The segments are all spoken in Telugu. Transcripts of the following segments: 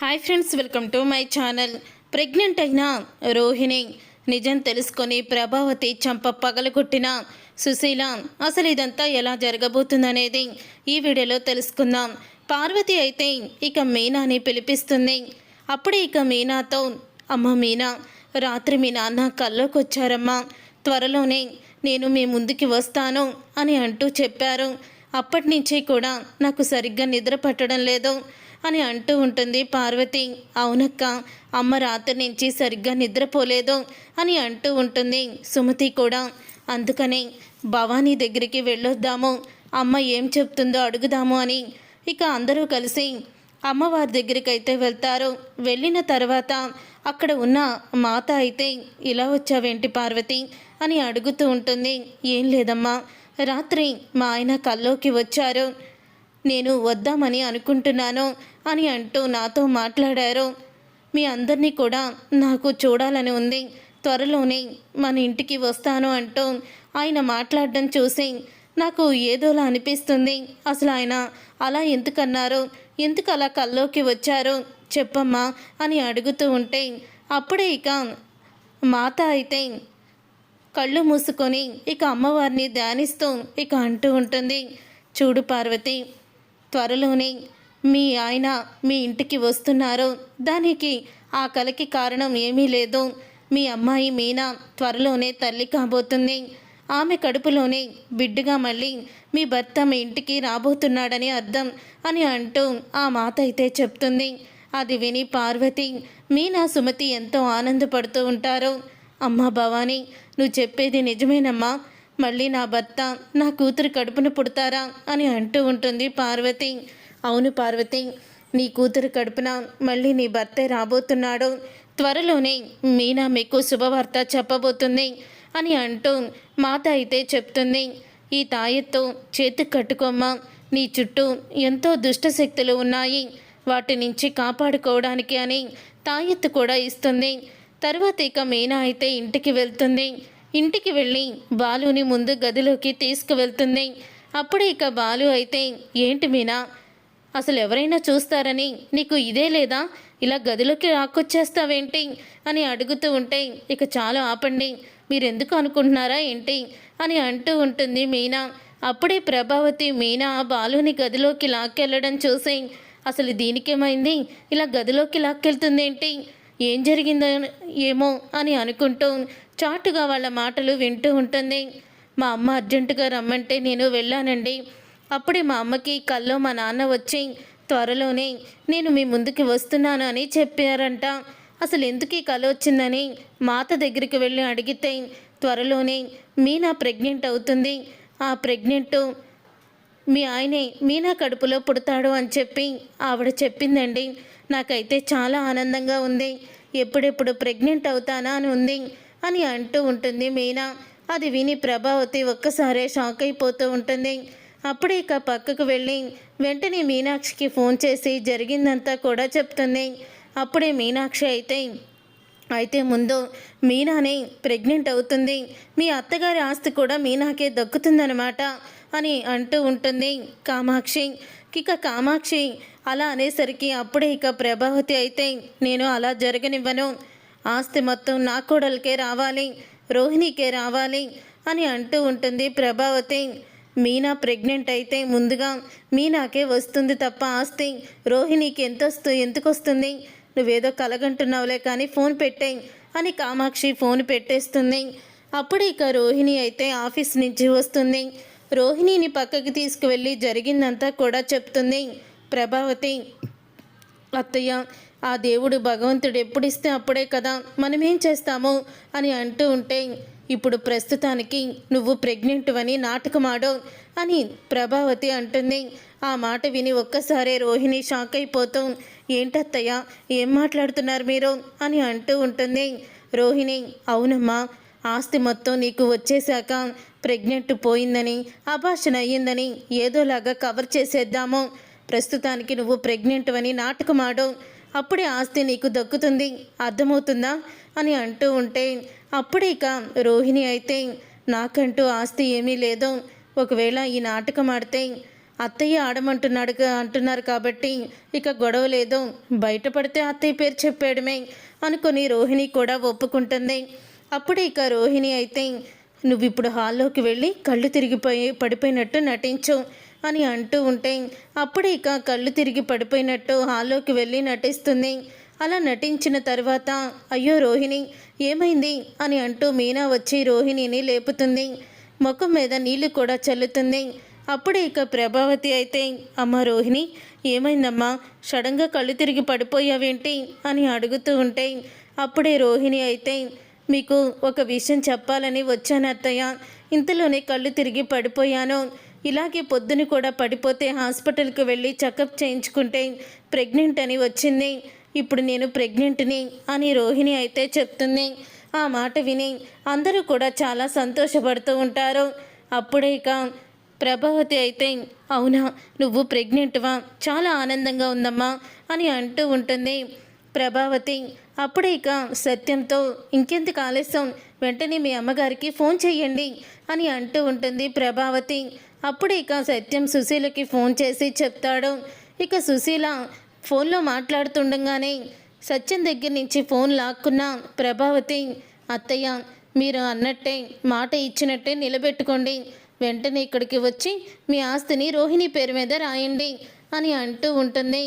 Hi friends welcome to my channel pregnant అయిన రోహిణి నిజం తెలుసుకొని ప్రభావతి చంప పగలగొట్టిన సుశీల అసలు ఇదంతా ఎలా జరగబోతుందనేది ఈ వీడియోలో తెలుసుకుందాం. పార్వతి అయితే ఇక మీనాని పిలిపిస్తుంది. అప్పుడే ఇక మీనాతో అమ్మ మీనా రాత్రి మీ నాన్న కల్లోకి వచ్చారమ్మా త్వరలోనే నేను మీ ముందుకి వస్తాను అని అంటూ చెప్పారు. అప్పటి నుంచి కూడా నాకు సరిగ్గా నిద్ర పట్టడం లేదు. అని అంటూ ఉంటుంది పార్వతి. అవునక్క అమ్మ రాత్రి నుంచి సరిగ్గా నిద్రపోలేదు అని అంటూ ఉంటుంది సుమతి కూడా. అందుకనే భవానీ దగ్గరికి వెళ్ళొద్దాము అమ్మ ఏం చెప్తుందో అడుగుదాము అని. ఇక అందరూ కలిసి అమ్మవారి దగ్గరికి అయితే వెళ్తారు. వెళ్ళిన తర్వాత అక్కడ ఉన్న మాత అయితే ఇలా వచ్చావేంటి పార్వతి? అని అడుగుతూ ఉంటుంది. ఏం లేదమ్మా రాత్రి మా ఆయన కల్లోకి వచ్చారు. నేను వద్దామని అనుకుంటున్నాను అని అంటూ నాతో మాట్లాడారు. మీ అందరినీ కూడా నాకు చూడాలని ఉంది. త్వరలోనే మన ఇంటికి వస్తాను అంటూ ఆయన మాట్లాడడం చూసి నాకు ఏదోలా అనిపిస్తుంది. అసలు ఆయన అలా ఎందుకన్నారు? ఎందుకు అలా కల్లోకి వచ్చారు? చెప్పమ్మా అని అడుగుతూ ఉంటే అప్పుడే ఇక మాత అయితే కళ్ళు మూసుకొని ఇక అమ్మవారిని ధ్యానిస్తూ ఇక అంటూ ఉంటుంది. చూడు పార్వతి త్వరలోనే మీ ఆయన మీ ఇంటికి వస్తున్నారు. దానికి ఆ కలకి కారణం ఏమీ లేదు. మీ అమ్మాయి మీనా త్వరలోనే తల్లి కాబోతుంది. ఆమె కడుపులోనే బిడ్డగా మళ్ళీ మీ భర్త మీ ఇంటికి రాబోతున్నాడని అర్థం అని అంటూ ఆ మాత అయితే చెప్తుంది. అది విని పార్వతి మీనా సుమతి ఎంతో ఆనందపడుతూ ఉంటారు. అమ్మా భవానీ నువ్వు చెప్పేది నిజమేనమ్మా. మళ్ళీ నా భర్త నా కూతురు కడుపున పుడతారా అని అంటూ ఉంటుంది పార్వతి. అవును పార్వతి నీ కూతురు కడుపున మళ్ళీ నీ భర్తే రాబోతున్నాడు. త్వరలోనే మీనా మీకు శుభవార్త చెప్పబోతుంది అని అంటూ మాత అయితే చెప్తుంది. ఈ తాయెత్తు చేతికి కట్టుకోమ్మా. నీ చుట్టూ ఎంతో దుష్టశక్తులు ఉన్నాయి. వాటి నుంచి కాపాడుకోవడానికి అని తాయెత్తు కూడా ఇస్తుంది. తర్వాత ఇక మీనా అయితే ఇంటికి వెళ్తుంది. ఇంటికి వెళ్ళి బాలుని ముందు గదిలోకి తీసుకువెళ్తుంది. అప్పుడు ఇక బాలు అయితే ఏంటి మీనా? అసలు ఎవరైనా చూస్తారని? నీకు ఇదే లేదా? ఇలా గదిలోకి రాకొచ్చేస్తావేంటి అని అడుగుతూ ఉంటే ఇక చాలా ఆపండి. మీరెందుకు అనుకుంటున్నారా ఏంటి? అని అంటూ ఉంటుంది మీనా. అప్పుడే ప్రభావతి మీనా బాలుని గదిలోకి లాక్కెళ్ళడం చూసి అసలు దీనికేమైంది? ఇలా గదిలోకి లాక్కెళ్తుందేంటి? ఏం జరిగిందో ఏమో? అని అనుకుంటూ చాటుగా వాళ్ళ మాటలు వింటూ ఉంటుంది. మా అమ్మ అర్జెంటుగా రమ్మంటే నేను వెళ్ళానండి. అప్పుడే మా అమ్మకి కల్లో మా నాన్న వచ్చి త్వరలోనే నేను మీ ముందుకి వస్తున్నాను అని చెప్పారంట. అసలు ఎందుకు ఈ కళ వచ్చిందని మాత దగ్గరికి వెళ్ళి అడిగితే త్వరలోనే మీనా ప్రెగ్నెంట్ అవుతుంది. ఆ ప్రెగ్నెంట్ మీ ఆయనే మీనా కడుపులో పుడతాడు అని చెప్పి ఆవిడ చెప్పిందండి. నాకైతే చాలా ఆనందంగా ఉంది. ఎప్పుడెప్పుడు ప్రెగ్నెంట్ అవుతానా అని ఉంది. అని అంటూ ఉంటుంది. మీనా అది విని ప్రభావతి ఒక్కసారే షాక్ అయిపోతూ ఉంటుంది. అప్పుడే ఇక పక్కకు వెళ్ళి వెంటనే మీనాక్షికి ఫోన్ చేసి జరిగిందంతా కూడా చెప్తుంది. అప్పుడే మీనాక్షి అయితే అయితే ముందు మీనానే ప్రెగ్నెంట్ అవుతుంది. మీ అత్తగారి ఆస్తి కూడా మీనాకే దక్కుతుందనమాట అని అంటూ ఉంటుంది కామాక్షి. ఇక కామాక్షి అలా అనేసరికి అప్పుడే ఇక ప్రభావతి అయితే నేను అలా జరగనివ్వను. ఆస్తి మొత్తం నా కోడలకే రావాలి రోహిణికే రావాలి అని అంటూ ఉంటుంది ప్రభావతి. మీనా ప్రెగ్నెంట్ అయితే ముందుగా మీనాకే వస్తుంది తప్ప ఆస్తి రోహిణికి ఎంత వస్తు ఎందుకు వస్తుంది నువ్వేదో కలగంటున్నావులే కానీ ఫోన్ పెట్టేయి అని కామాక్షి ఫోన్ పెట్టేస్తుంది. అప్పుడు ఇక రోహిణి అయితే ఆఫీస్ నుంచి వస్తుంది. రోహిణిని పక్కకి తీసుకువెళ్ళి జరిగిందంతా కూడా చెప్తుంది ప్రభావతి. అత్తయ్య ఆ దేవుడు భగవంతుడు ఎప్పుడు ఇస్తే అప్పుడే కదా మనం ఏం చేస్తాము అని అంటూ ఉంటే ఇప్పుడు ప్రస్తుతానికి నువ్వు ప్రెగ్నెంట్ అని నాటకమాడో అని ప్రభావతి అంటుంది. ఆ మాట విని ఒక్కసారే రోహిణి షాక్ అయిపోతూ ఏంటత్తయ్య ఏం మాట్లాడుతున్నారు మీరు? అని అంటూ ఉంటుంది. రోహిణి అవునమ్మా ఆస్తి మొత్తం నీకు వచ్చేశాక ప్రెగ్నెంట్ పోయిందని అభాషణ అయ్యిందని ఏదోలాగా కవర్ చేసేద్దాము. ప్రస్తుతానికి నువ్వు ప్రెగ్నెంట్ అని నాటకమాడో అప్పుడే ఆస్తి నీకు దక్కుతుంది అర్థమవుతుందా? అని అంటూ ఉంటే అప్పుడే ఇక రోహిణి అయితే నాకంటూ ఆస్తి ఏమీ లేదు. ఒకవేళ ఈ నాటకం ఆడితే అత్తయ్య ఆడమంటున్నాడు అంటున్నారు కాబట్టి ఇక గొడవ లేదు. బయటపడితే అత్తయ్య పేరు చెప్పేయడమే అనుకుని రోహిణి కూడా ఒప్పుకుంటుంది. అప్పుడే ఇక రోహిణి అయితే నువ్వు ఇప్పుడు హాల్లోకి వెళ్ళి కళ్ళు తిరిగిపోయి పడిపోయినట్టు నటించు. అని అంటూ ఉంటే అప్పుడే ఇక కళ్ళు తిరిగి పడిపోయినట్టు హాల్లోకి వెళ్ళి నటిస్తుంది. అలా నటించిన తర్వాత అయ్యో రోహిణి ఏమైంది? అని అంటూ మీనా వచ్చి రోహిణిని లేపుతుంది. ముఖం మీద నీళ్ళు కూడా చల్లుతుంది. అప్పుడే ఇక ప్రభావతి అయితే అమ్మ రోహిణి ఏమైందమ్మా? సడన్గా కళ్ళు తిరిగి పడిపోయావేంటి? అని అడుగుతూ ఉంటే అప్పుడే రోహిణి అయితే మీకు ఒక విషయం చెప్పాలని వచ్చాను అత్తయ్య. ఇంతలోనే కళ్ళు తిరిగి పడిపోయాను. ఇలాగే పొద్దున కూడా పడిపోతే హాస్పిటల్కి వెళ్ళి చెకప్ చేయించుకుంటే ప్రెగ్నెంట్ అని వచ్చింది. ఇప్పుడు నేను ప్రెగ్నెంట్ని అని రోహిణి అయితే చెప్తుంది. ఆ మాట విని అందరూ కూడా చాలా సంతోషపడుతూ ఉంటారు. అప్పుడే ఇక ప్రభావతి అయితే అవునా నువ్వు ప్రెగ్నెంట్వా? చాలా ఆనందంగా ఉందమ్మా అని అంటూ ఉంటుంది. ప్రభావతి అప్పుడే ఇక సత్యంతో ఇంకెందుకు ఆలస్యం? వెంటనే మీ అమ్మగారికి ఫోన్ చేయండి అని అంటూ ఉంటుంది ప్రభావతి. అప్పుడు ఇక సత్యం సుశీలకి ఫోన్ చేసి చెప్తాడు. ఇక సుశీల ఫోన్లో మాట్లాడుతుండగానే సత్యం దగ్గర నుంచి ఫోన్ లాక్కున్న ప్రభావతి అత్తయ్య మీరు అన్నట్టే మాట ఇచ్చినట్టే నిలబెట్టుకోండి. వెంటనే ఇక్కడికి వచ్చి మీ ఆస్తిని రోహిణి పేరు మీద రాయండి అని అంటూ ఉంటుంది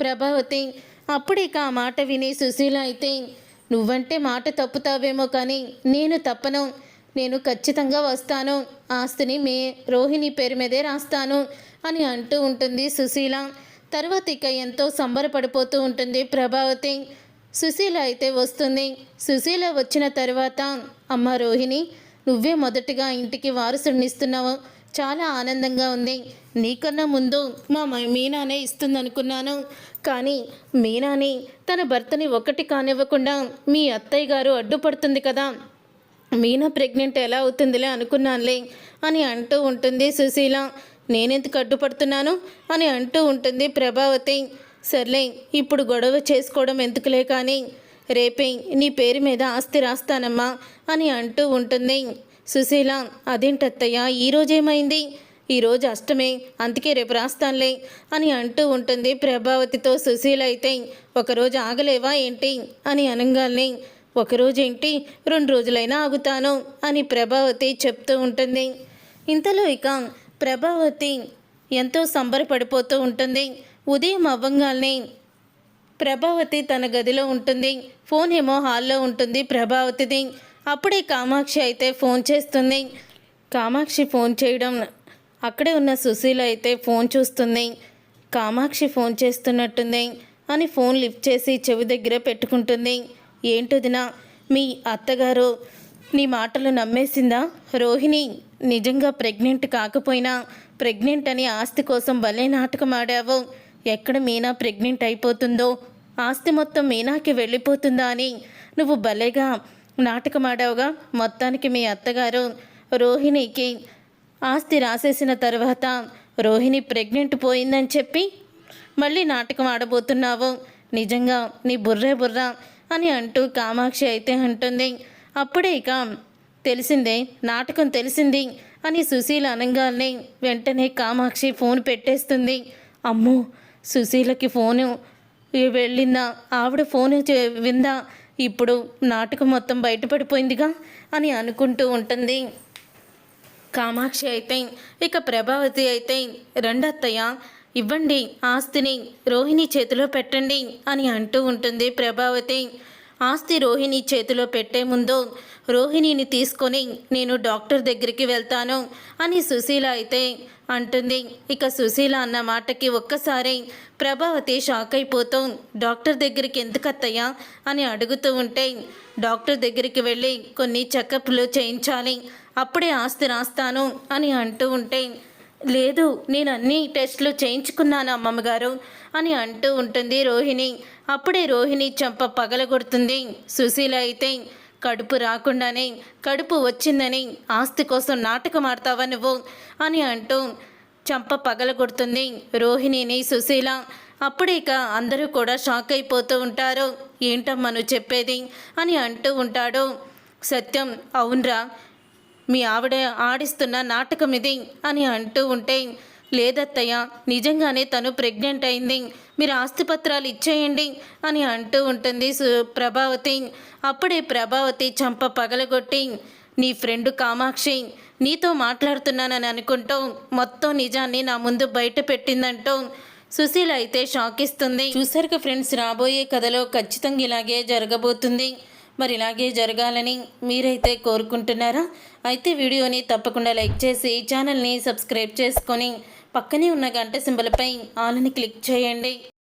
ప్రభావతి. అప్పుడు ఇక ఆ మాట విని సుశీల అయితే నువ్వంటే మాట తప్పుతావేమో కానీ నేను తప్పను. నేను ఖచ్చితంగా వస్తాను. ఆస్తిని మీ రోహిణి పేరు మీదే రాస్తాను అని అంటూ ఉంటుంది సుశీల. తర్వాత ఇక ఎంతో సంబరపడిపోతూ ఉంటుంది ప్రభావతి. సుశీల అయితే వస్తుంది. సుశీల వచ్చిన తర్వాత అమ్మ రోహిణి నువ్వే మొదటిగా ఇంటికి వారసునిస్తున్నావు చాలా ఆనందంగా ఉంది. నీకన్నా ముందు మా మ- మీనానే ఇస్తుందనుకున్నాను. కానీ మీనాని తన భర్తని ఒకటి కానివ్వకుండా మీ అత్తయ్య గారు అడ్డుపడుతుంది కదా. మీనా ప్రెగ్నెంట్ ఎలా అవుతుందిలే అనుకున్నానులే అని అంటూ ఉంటుంది సుశీల. నేనెందుకు అడ్డుపడుతున్నాను అని అంటూ ఉంటుంది ప్రభావతి. సర్లే ఇప్పుడు గొడవ చేసుకోవడం ఎందుకులే కానీ? రేపే నీ పేరు మీద ఆస్తి రాస్తానమ్మా అని అంటూ ఉంటుంది. సుశీల అదేంటత్తయ్య ఈరోజేమైంది ఈరోజు అష్టమే అందుకే రేపు రాస్తానులే అని అంటూ ఉంటుంది ప్రభావతితో సుశీల అయితే ఒకరోజు ఆగలేవా ఏంటి? అని అనగానే ఒకరోజు ఏంటి రెండు రోజులైనా ఆగుతాను అని ప్రభావతి చెప్తూ ఉంటుంది. ఇంతలో ఇక ప్రభావతి ఎంతో సంబరపడిపోతూ ఉంటుంది. ఉదయం అవ్వంగానే ప్రభావతి తన గదిలో ఉంటుంది. ఫోన్ ఏమో హాల్లో ఉంటుంది ప్రభావతిది. అప్పుడే కామాక్షి అయితే ఫోన్ చేస్తుంది. కామాక్షి ఫోన్ చేయడం అక్కడే ఉన్న సుశీల అయితే ఫోన్ చూస్తుంది. కామాక్షి ఫోన్ చేస్తున్నట్టుంది అని ఫోన్ లిఫ్ట్ చేసి చెవి దగ్గర పెట్టుకుంటుంది. ఏంటదినా? మీ అత్తగారు నీ మాటలు నమ్మేసిందా? రోహిణి నిజంగా ప్రెగ్నెంట్ కాకపోయినా ప్రెగ్నెంట్ అని ఆస్తి కోసం భలే నాటకం ఆడావు ఎక్కడ మీనా ప్రెగ్నెంట్ అయిపోతుందో? ఆస్తి మొత్తం మీనాకి వెళ్ళిపోతుందా అని నువ్వు భలేగా నాటకం ఆడావుగా మొత్తానికి మీ అత్తగారు రోహిణికి ఆస్తి రాసేసిన తర్వాత రోహిణి ప్రెగ్నెంట్ పోయిందని చెప్పి మళ్ళీ నాటకం ఆడబోతున్నావు నిజంగా నీ బుర్రే బుర్ర అని అంటూ కామాక్షి అయితే అంటుంది. అప్పుడే ఇక తెలిసిందే నాటకం తెలిసింది అని సుశీల అనగానే వెంటనే కామాక్షి ఫోన్ పెట్టేస్తుంది. అమ్మో సుశీలకి ఫోను వెళ్ళిందా? ఆవిడ ఫోన్ చే- విందా? ఇప్పుడు నాటకం మొత్తం బయటపడిపోయిందిగా అని అనుకుంటూ ఉంటుంది. కామాక్షి అయితే ఇక ప్రభావతి అయితే రెండత్తయ్య ఇవ్వండి ఆస్తిని రోహిణి చేతిలో పెట్టండి అని అంటూ ఉంటుంది ప్రభావతి. ఆస్తి రోహిణి చేతిలో పెట్టే ముందు రోహిణిని తీసుకొని నేను డాక్టర్ దగ్గరికి వెళ్తాను అని సుశీల అయితే అంటుంది. ఇక సుశీల అన్న మాటకి ఒక్కసారి ప్రభావతి షాక్ అయిపోతూ డాక్టర్ దగ్గరికి ఎందుకు అత్తయ్యా అని అడుగుతూ ఉంటే డాక్టర్ దగ్గరికి వెళ్ళి కొన్ని చెకప్లు చేయించాలి అప్పుడే ఆస్తి రాస్తాను అని అంటూ ఉంటే లేదు నేను అన్ని టెస్టులు చేయించుకున్నాను అమ్మమ్మగారు అని అంటూ ఉంటుంది రోహిణి. అప్పుడే రోహిణి చంప పగలగొడుతుంది. సుశీల అయితే కడుపు రాకుండానే కడుపు వచ్చిందని ఆస్తి కోసం నాటకం ఆడతావా నువ్వు? అని అంటూ చంప పగలగొడుతుంది రోహిణిని సుశీల. అప్పుడే ఇక అందరూ కూడా షాక్ అయిపోతూ ఉంటారు. ఏంటమ్మా నువ్వు చెప్పేది? అని అంటూ ఉంటాడు. సత్యం అవునరా. మీ ఆవిడ ఆడిస్తున్న నాటకం ఇది అని అంటూ ఉంటే లేదత్తయ్య నిజంగానే తను ప్రెగ్నెంట్ అయింది. మీరు ఆస్తిపత్రాలు ఇచ్చేయండి అని అంటూ ఉంటుంది సు ప్రభావతి అప్పుడే ప్రభావతి చంప పగలగొట్టి నీ ఫ్రెండ్ కామాక్షి నీతో మాట్లాడుతున్నానని అనుకుంటూ మొత్తం నిజాన్ని నా ముందు బయట పెట్టిందంటూ సుశీల అయితే షాక్ ఇస్తుంది. చూసారుగా ఫ్రెండ్స్ రాబోయే కథలో ఖచ్చితంగా ఇలాగే జరగబోతుంది. మరి ఇలాగే జరగాలని మీరైతే కోరుకుంటున్నారా? అయితే వీడియోని తప్పకుండా లైక్ చేసి ఛానల్ని సబ్స్క్రైబ్ చేసుకొని పక్కనే ఉన్న గంట సింబల్పై ఆల్ని క్లిక్ చేయండి.